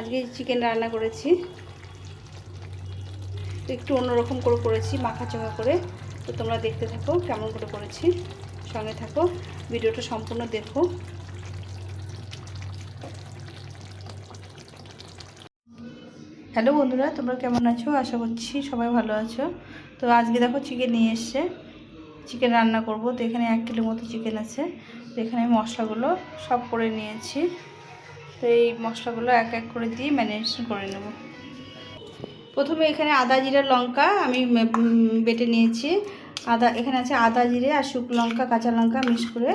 আজকে চিকেন রান্না করেছি। একটু অন্যরকম করে করেছি, মাখা চাখা করে। তো তোমরা দেখতে থাকো কেমন করে করেছি। সঙ্গে থাকো, ভিডিওটা সম্পূর্ণ দেখো। হ্যালো বন্ধুরা, তোমরা কেমন আছো? আশা করছি সবাই ভালো আছো। তো আজকে দেখো চিকেন নিয়ে এসছে। চিকেন রান্না করব। তো এখানে এক কিলো মতো চিকেন আছে। তো এখানে মশলাগুলো সব করে নিয়েছি। তো এই মশলাগুলো এক এক করে দিয়ে ম্যারিনেশন করে নেব। প্রথমে এখানে আদা জিরা লঙ্কা আমি বেটে নিয়েছি। আদা, এখানে আছে আদা জিরে আর শুকনো লঙ্কা, কাঁচা লঙ্কা মিক্স করে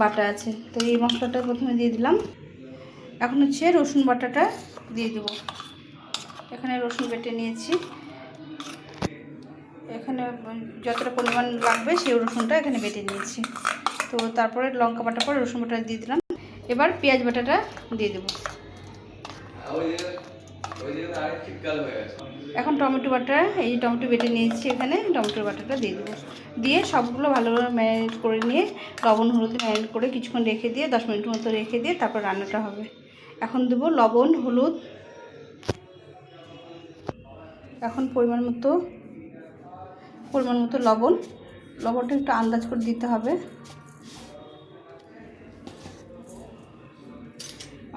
বাটা আছে। তো এই মশলাটা প্রথমে দিয়ে দিলাম। এখন হচ্ছে রসুন বাটাটা দিয়ে দেবো। এখানে রসুন বেটে নিয়েছি। এখানে যতটা পরিমাণ লাগবে সেই রসুনটা এখানে বেটে নিয়েছি। তো তারপরে লঙ্কা বাটা পরে রসুন বাটা দিয়ে দিলাম। এবার পেঁয়াজ বাটাটা দিয়ে দেবো। এখন টমেটো বাটা, এই টমেটো বেটে নিয়েছি এখানে, টমেটোর বাটাটা দিয়ে দেবো। দিয়ে সবগুলো ভালোভাবে ম্যারিনেট করে নিয়ে, লবণ, হলুদ ম্যারিনেট করে কিছুক্ষণ রেখে দিয়ে, দশ মিনিট মতো রেখে দিয়ে তারপর রান্নাটা হবে। এখন দেবো লবণ, হলুদ। এখন পরিমাণ মতো পরিমাণ মতো লবণ। লবণটা একটু আন্দাজ করে দিতে হবে।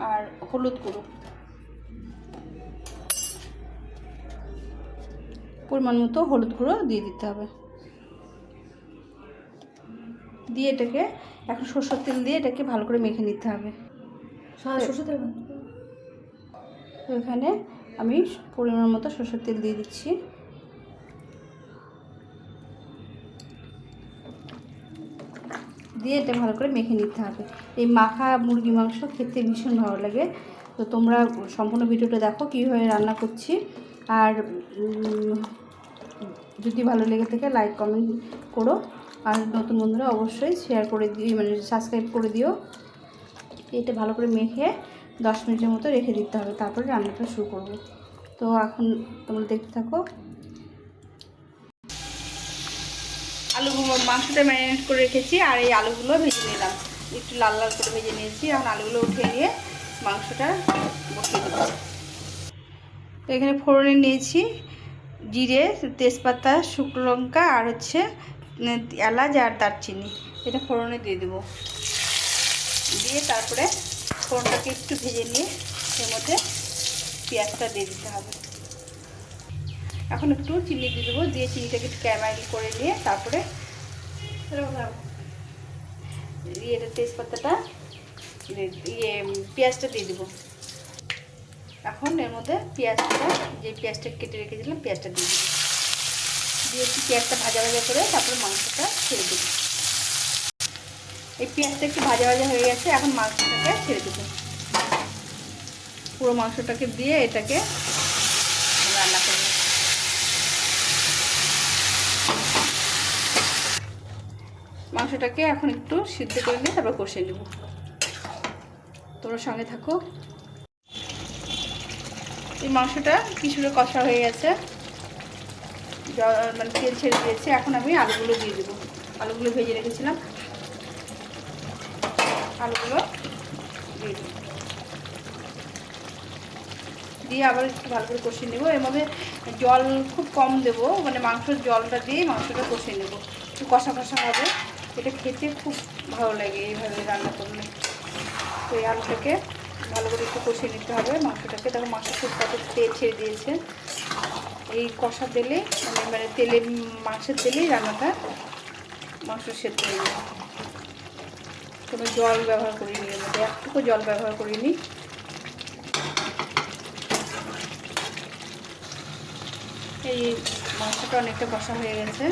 আর হলুদ গুঁড়ো। পরিমাণ মতো হলুদ গুঁড়ো দিয়ে দিতে হবে। দিয়ে এটাকে এখন সরষের তেল দিয়ে এটাকে ভালো করে মেখে নিতে হবে। সরষে তেল এখানে আমি পরিমাণ মতো সরষের তেল দিয়ে দিচ্ছি। দিয়ে এটা ভালো করে মেখে নিতে হবে। এই মাখা মুরগি মাংস খেতে ভীষণ ভালো লাগে। তো তোমরা সম্পূর্ণ ভিডিওটা দেখো কীভাবে রান্না করছি। আর যদি ভালো লেগে থাকে লাইক কমেন্ট করো। আর নতুন বন্ধুরা অবশ্যই শেয়ার করে দিও মানে সাবস্ক্রাইব করে দিও। এটা ভালো করে মেখে দশ মিনিটের মতো রেখে দিতে হবে, তারপরে রান্নাটা শুরু করব। তো এখন তোমরা দেখতে থাকো। আলু মাংসটা ম্যারিনেট করে রেখেছি আর এই আলুগুলো ভেজে নিলাম। একটু লাল লাল করে ভেজে নিয়েছি, এখন আলুগুলো উঠিয়ে নিয়ে মাংসটা বসিয়ে দেবো। তো এখানে ফোড়নে নিয়েছি জিরে, তেজপাতা, শুকনো লঙ্কা আর হচ্ছে এলাচ আর দারচিনি। এটা ফোড়নে দিয়ে দেবো। দিয়ে তারপরে ফোড়নটাকে একটু ভেজে নিয়ে এর মধ্যে পেঁয়াজটা দিয়ে দিতে হবে। এখন একটু চিনি দিয়ে দেবো, দিয়ে চিনিটাকে একটু ক্যারামেল করে নিয়ে তারপরে দিয়ে এটা তেজপাতাটা ইয়ে পেঁয়াজটা দিয়ে দেবো। এখন এর মধ্যে পেঁয়াজটা, যে পেঁয়াজটা কেটে রেখেছিলাম পেঁয়াজটা দিয়ে দেবো। দিয়ে একটু পেঁয়াজটা ভাজা ভাজা করে তারপরে মাংসটা ছেড়ে দেবো। এই পেঁয়াজটা একটু ভাজা ভাজা হয়ে গেছে, এখন মাংসটাকে ছেড়ে দেবো। পুরো মাংসটাকে দিয়ে এটাকে রান্না করব। মাংসটাকে এখন একটু সিদ্ধ করে নিয়ে তারপর কষিয়ে নেব। তোমরা সঙ্গে থাকো। এই মাংসটা কিছুটা কষা হয়ে গেছে। মানে তেল ছেড়ে দিয়েছে। এখন আমি আলুগুলো দিয়ে দেবো। আলুগুলো ভেজে রেখেছিলাম। আলুগুলো দিয়ে দিয়ে আবার একটু ভালো করে কষিয়ে নেব। এর মধ্যে জল খুব কম দেবো। মানে মাংসের জলটা দিয়ে মাংসটা কষিয়ে নেব। একটু কষা কষা হবে। এটা খেতে খুব ভালো লাগে এইভাবে রান্না করলে। তো এই আলুটাকে ভালো করে একটু কষিয়ে নিতে হবে মাংসটাকে। তখন মাংস খুব কত তেল ছেড়ে দিয়েছে। এই কষা তেলে মানে মানে তেলে, মাংসের তেলেই রান্নাটা মাংস সেদ্ধ হয়ে যাবে। কোনো জল ব্যবহার করিনি এর মধ্যে একটুকু জল ব্যবহার করিনি। এই মাংসটা অনেকটা কষা হয়ে গেছে।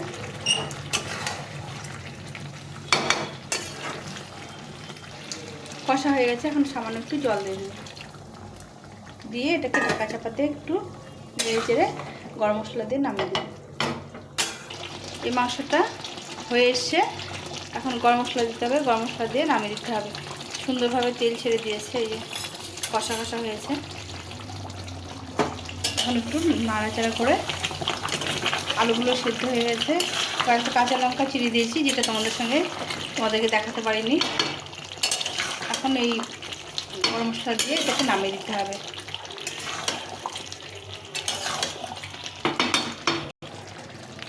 কষা হয়ে গেছে, এখন সামান্য একটু জল দিয়ে দেবো। দিয়ে এটাকে ঢাকা চাপাতে একটু নেড়ে চেড়ে গরম মশলা দিয়ে নামিয়ে দেবো। এই মাংসটা হয়ে এসছে। এখন গরম মশলা দিতে হবে, গরম মশলা দিয়ে নামিয়ে দিতে হবে। সুন্দরভাবে তেল ছেড়ে দিয়েছে, এই যে কষা কষা হয়েছে। এখন একটু নাড়াচাড়া করে আলুগুলো সেদ্ধ হয়ে গেছে। কয়েকটা কাঁচা লঙ্কা চিড়ে দিয়েছি, যেটা তোমাদের সঙ্গে তোমাদেরকে দেখাতে পারিনি। তখন এই গরম মশলা দিয়ে এটাকে নামিয়ে দিতে হবে।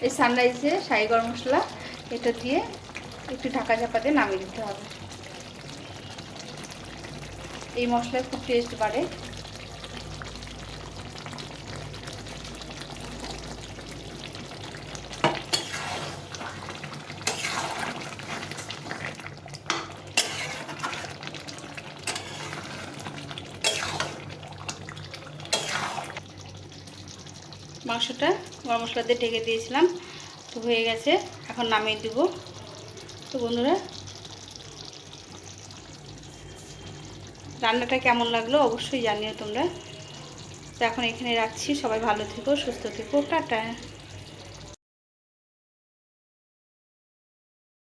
এই সানরাইজে শাড়ি গরম মশলা এটা দিয়ে একটু ঢাকা ঝাঁকা দিয়ে নামিয়ে দিতে হবে। এই মশলায় খুব টেস্ট বাড়ে। মাংসটা গরম মশলা দিয়ে ঢেকে দিয়েছিলাম, তো হয়ে গেছে। এখন নামিয়ে দেব। তো বন্ধুরা, রান্নাটা কেমন লাগল অবশ্যই জানিও তোমরা। তো এখন এখানে রাখছি। সবাই ভালো থেকো, সুস্থ থেকো। টাটা।